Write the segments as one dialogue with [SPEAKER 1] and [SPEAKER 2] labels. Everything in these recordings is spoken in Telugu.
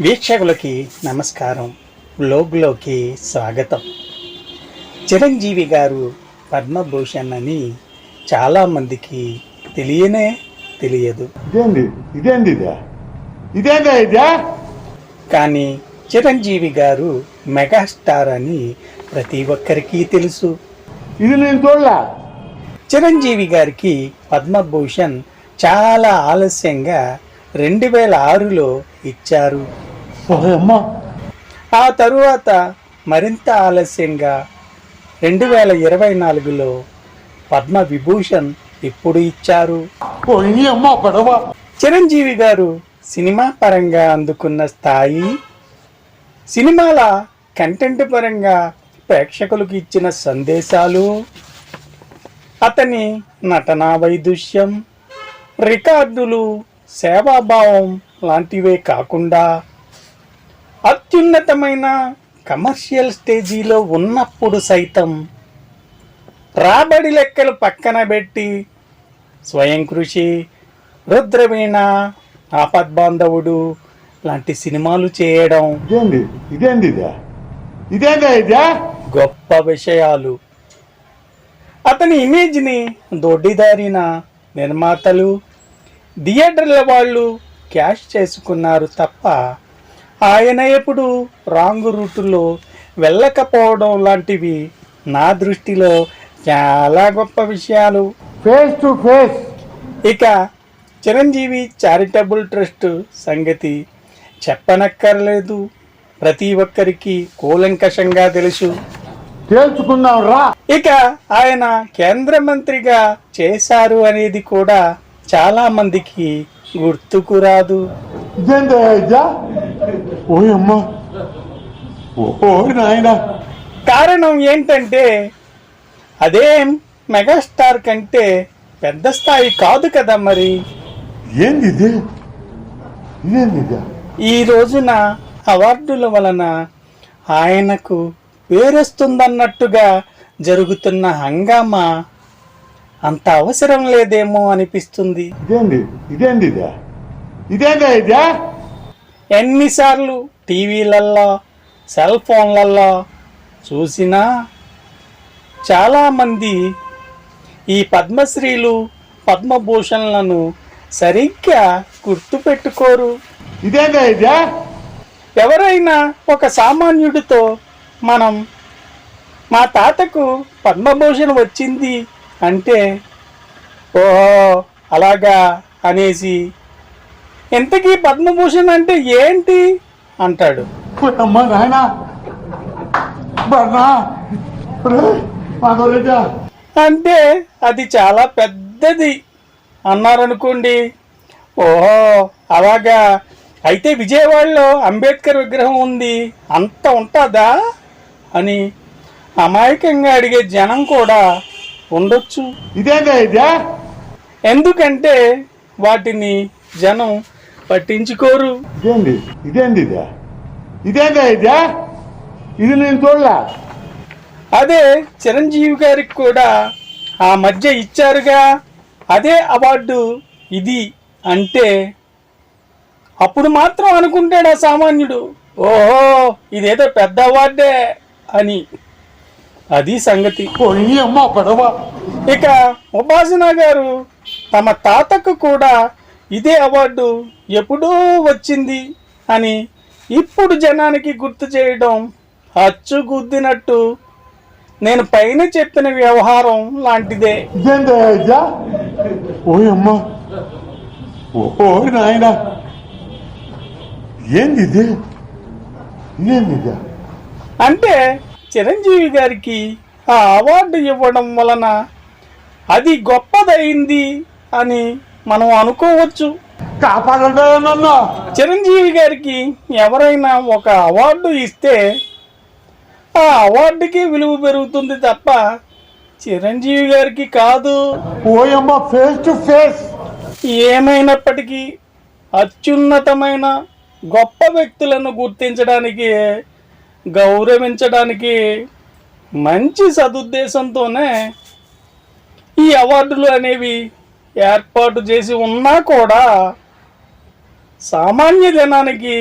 [SPEAKER 1] వీక్షకులకి నమస్కారం. బ్లోగ్లోకి స్వాగతం. చిరంజీవి గారు పద్మభూషణ్ అని చాలామందికి తెలియనే తెలియదు.
[SPEAKER 2] ఇదేంది? ఇదేంది ఇదే? ఇదేందా ఇదే?
[SPEAKER 1] కానీ చిరంజీవి గారు మెగాస్టార్ అని ప్రతి ఒక్కరికి తెలుసు.
[SPEAKER 2] ఇది నేను చూడలే.
[SPEAKER 1] చిరంజీవి గారికి పద్మభూషణ్ చాలా ఆలస్యంగా రెండు వేల ఆరులో ఇచ్చారు. ఆ తరువాత మరింత ఆలస్యంగా రెండు వేల ఇరవై నాలుగులో పద్మ విభూషణ్ ఇప్పుడు ఇచ్చారు చిరంజీవి గారు సినిమా పరంగా అందుకున్న స్థాయి సినిమాల కంటెంట్ పరంగా ప్రేక్షకులకు ఇచ్చిన సందేశాలు అతని నటనా వైదుష్యం రికార్డులు సేవాభావం లాంటివే కాకుండా అత్యున్నతమైన కమర్షియల్ స్టేజీలో ఉన్నప్పుడు సైతం రాబడి లెక్కలు పక్కన పెట్టి స్వయం కృషి రుద్రవీణ ఆపద్బాంధవుడు లాంటి సినిమాలు చేయడం
[SPEAKER 2] ఇదేంది? ఇదేంది
[SPEAKER 1] గొప్ప విషయాలు. అతని ఇమేజ్ని దొడ్డిదారిన నిర్మాతలు థియేటర్ల వాళ్ళు క్యాష్ చేసుకున్నారు తప్ప ఆయన ఎప్పుడు రాంగ్ రూటులో వెళ్ళకపోవడం లాంటివి నా దృష్టిలో చాలా గొప్ప విషయాలు.
[SPEAKER 2] ఫేస్ టు ఫేస్
[SPEAKER 1] ఇక చిరంజీవి చారిటబుల్ ట్రస్ట్ సంగతి చెప్పనక్కర్లేదు. ప్రతి ఒక్కరికి కూలంకషంగా తెలుసు.
[SPEAKER 2] తేల్చుకుందాం రా.
[SPEAKER 1] ఇక ఆయన కేంద్ర మంత్రిగా చేశారు అనేది కూడా చాలా మందికి గుర్తుకు రాదు.
[SPEAKER 2] ఇదేందా ఇదే ఓయ్ అమ్మా. ఓ నాయనా.
[SPEAKER 1] కారణం ఏంటంటే అదేం మెగాస్టార్ కంటే పెద్ద స్థాయి కాదు కదా మరి.
[SPEAKER 2] ఏంది ఇది ఇదేంది ఇదే
[SPEAKER 1] ఈ రోజున అవార్డుల వలన ఆయనకు పేరొస్తుందన్నట్టుగా జరుగుతున్న హంగామా అంత అవసరం లేదేమో అనిపిస్తుంది.
[SPEAKER 2] ఇదేంది? ఇదేంది ఇదే ఇదేందా ఇదే?
[SPEAKER 1] ఎన్నిసార్లు టీవీలల్లో సెల్ ఫోన్లల్లో చూసినా చాలామంది ఈ పద్మశ్రీలు పద్మభూషణ్లను సరిగ్గా గుర్తుపెట్టుకోరు.
[SPEAKER 2] ఇదేందా ఇదే?
[SPEAKER 1] ఎవరైనా ఒక సామాన్యుడితో మనం మా తాతకు పద్మభూషణ్ వచ్చింది అంటే ఓహో అలాగా అనేసి ఇంతకీ పద్మభూషణ్ అంటే ఏంటి? అంటాడు. అంటే అది చాలా పెద్దది అన్నారనుకోండి. ఓహో అలాగా. అయితే విజయవాడలో అంబేద్కర్ విగ్రహం ఉంది. అంత ఉంటుందా? అని అమాయకంగా అడిగే జనం కూడా ఉండొచ్చు.
[SPEAKER 2] ఇదేందా ఇదే?
[SPEAKER 1] ఎందుకంటే వాటిని జనం పట్టించుకోరు.
[SPEAKER 2] ఇదేంది? ఇదేంది ఇదే? ఇదేందా ఇదే? ఇది నేను చూడలే.
[SPEAKER 1] అదే చిరంజీవి గారికి కూడా ఆ మధ్య ఇచ్చారుగా. అదే అవార్డు ఇది అంటే అప్పుడు మాత్రం అనుకుంటాడు ఆ సామాన్యుడు? ఓహో ఇదేదో పెద్ద అవార్డే అని. అది సంగతి. ఇక ఉపాసన గారు తమ తాతకు కూడా ఇదే అవార్డు ఎప్పుడో వచ్చింది అని ఇప్పుడు జనానికి గుర్తు చేయడం అచ్చు గుద్దినట్టు నేను పైన చెప్పిన వ్యవహారం లాంటిదే.
[SPEAKER 2] ఓ నాయనా. ఏంది
[SPEAKER 1] అంటే చిరంజీవి గారికి ఆ అవార్డు ఇవ్వడం వలన అది గొప్పదైంది అని మనం అనుకోవచ్చు. చిరంజీవి గారికి ఎవరైనా ఒక అవార్డు ఇస్తే ఆ అవార్డుకి విలువ పెరుగుతుంది తప్ప చిరంజీవి గారికి కాదు.
[SPEAKER 2] ఓయమ్మ ఫేస్ టు ఫేస్
[SPEAKER 1] ఏమైనప్పటికీ అత్యున్నతమైన గొప్ప వ్యక్తులను గుర్తించడానికి గౌరవించడానికి మంచి సదుద్దేశంతోనే ఈ అవార్డులు అనేవి ఏర్పాటు చేసి ఉన్నా కూడా సామాన్య జనానికి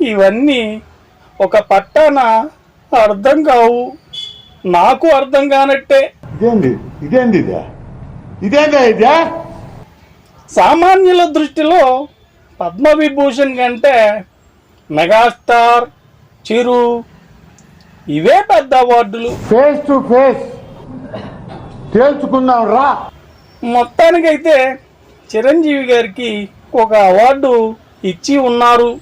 [SPEAKER 1] ఇవన్నీ ఒక పట్టాన అర్థం కావు. నాకు అర్థం కానట్టే.
[SPEAKER 2] ఇదేంది? ఇదేంది ఇదే? ఇదేందా ఇదే?
[SPEAKER 1] సామాన్యుల దృష్టిలో పద్మవిభూషణ్ కంటే మెగాస్టార్ చిరు. ఇవే పెద్ద అవార్డులు.
[SPEAKER 2] ఫేస్ టు ఫేస్ తేల్చుకుందాం రా.
[SPEAKER 1] మొత్తానికైతే చిరంజీవి గారికి ఒక అవార్డు ఇచ్చి ఉన్నారు.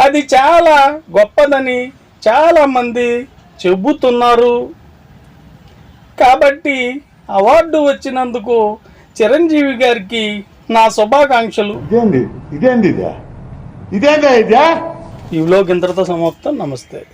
[SPEAKER 1] అది చాలా గొప్పదని చాలా మంది చెబుతున్నారు. కాబట్టి అవార్డు వచ్చినందుకు చిరంజీవి గారికి నా శుభాకాంక్షలు.
[SPEAKER 2] ఇదేంది? ఇదేంది ఇదే? ఇదేందా ఇదే?
[SPEAKER 1] వ్లోగ్ ఇంతటితో సమాప్తం. నమస్తే.